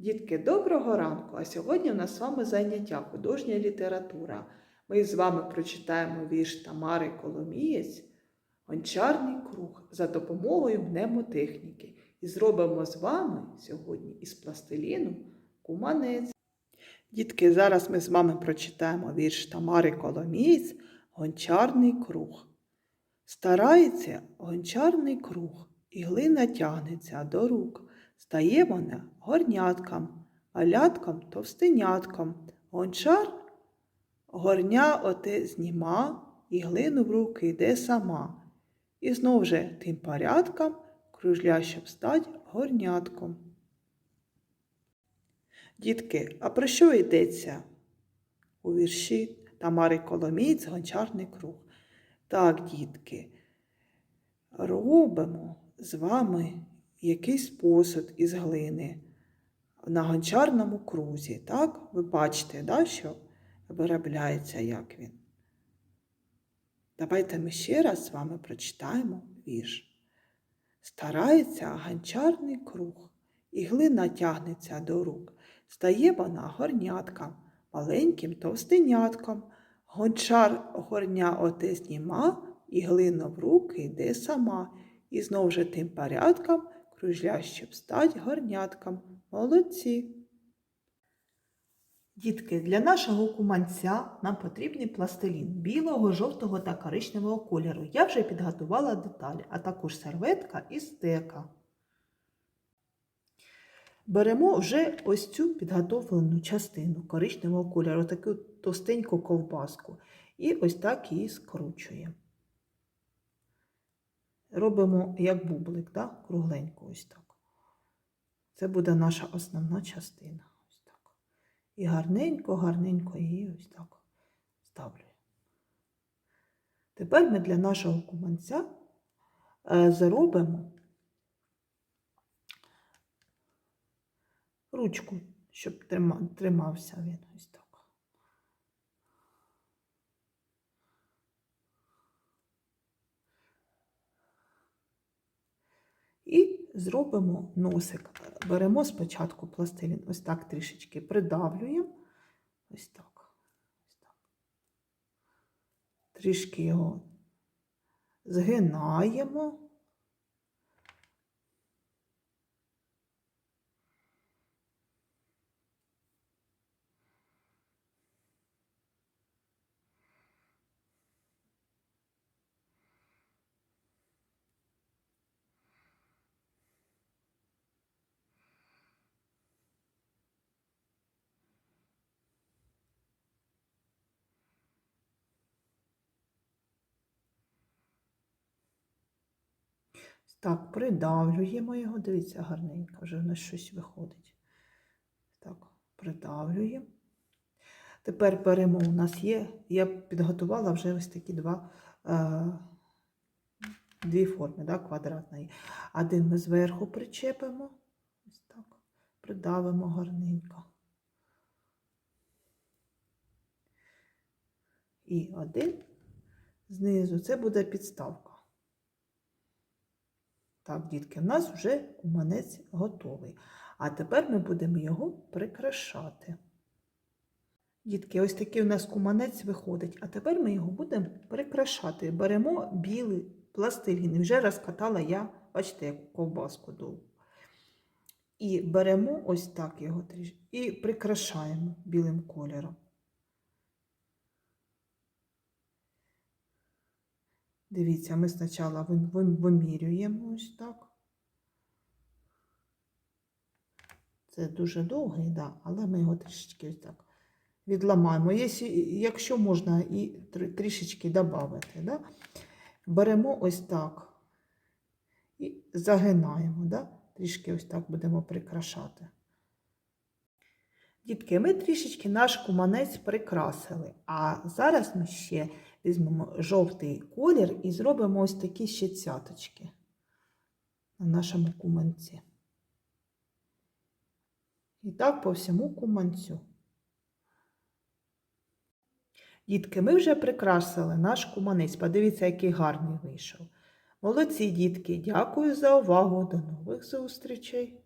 Дітки, доброго ранку! А сьогодні у нас з вами заняття художня література. Ми з вами прочитаємо вірш Тамари Коломієць Гончарний круг за допомогою мнемотехніки. І зробимо з вами сьогодні із пластиліну куманець. Дітки, зараз ми з вами прочитаємо вірш Тамари Коломієць Гончарний круг. Старається гончарний круг, і глина тягнеться до рук. Стає вона горняткам, а ляткам товстеняткам. Гончар горня оте зніма, і глину в руки йде сама. І знов же тим порядкам кружля, щоб стать горнятком. Дітки, а про що йдеться у вірші Тамари Коломієць Гончарний круг? Так, дітки, робимо з вами якийсь посуд із глини на гончарному крузі. Так? Ви бачите, да, що виробляється, як він. Давайте ми ще раз з вами прочитаємо вірш. Старається гончарний круг, і глина тягнеться до рук. Стає вона горняткам, маленьким товстенятком. Гончар горня оте зніма, і глина в руки йде сама. І знов же тим порядком кружля, щоб стать горняткам. Молодці. Дітки, для нашого куманця нам потрібний пластилін білого, жовтого та коричневого кольору. Я вже підготувала деталі, а також серветка і стека. Беремо вже ось цю підготовлену частину коричневого кольору, таку товстеньку ковбаску. І ось так її скручуємо. Робимо як бублик, да? кругленько ось так. Це буде наша основна частина. Ось так. І гарненько, гарненько її ось так ставлю. Тепер ми для нашого куманця е, заробимо ручку, щоб тримався він ось так. І зробимо носик. Беремо спочатку пластилін, ось так трішечки придавлюємо. Ось так. Ось так. Трішки його згинаємо. Так, придавлюємо його. Дивіться, гарненько, вже в нас щось виходить. Так, придавлюємо. Тепер беремо, у нас є, я підготувала вже ось такі два, е, дві форми да, квадратної. Один ми зверху причепимо, ось так, придавимо гарненько. І один знизу це буде підставка. Так, дітки, в нас вже куманець готовий. А тепер ми будемо його прикрашати. Дітки, ось такий у нас куманець виходить. А тепер ми його будемо прикрашати. Беремо білий пластилін. Вже розкатала я, бачите, яку ковбаску довгу. І беремо ось так його трішки і прикрашаємо білим кольором. Дивіться, ми спочатку вимірюємо ось так. Це дуже довгий, да, але ми його трішечки ось так відламаємо. Якщо можна і трішечки додати, да? беремо ось так і загинаємо, да? трішки ось так будемо прикрашати. Дітки, ми трішечки наш куманець прикрасили, а зараз ми ще візьмемо жовтий колір і зробимо ось такі ще цяточки на нашому куманці. І так по всьому куманцю. Дітки, ми вже прикрасили наш куманець. Подивіться, який гарний вийшов. Молодці, дітки, дякую за увагу. До нових зустрічей!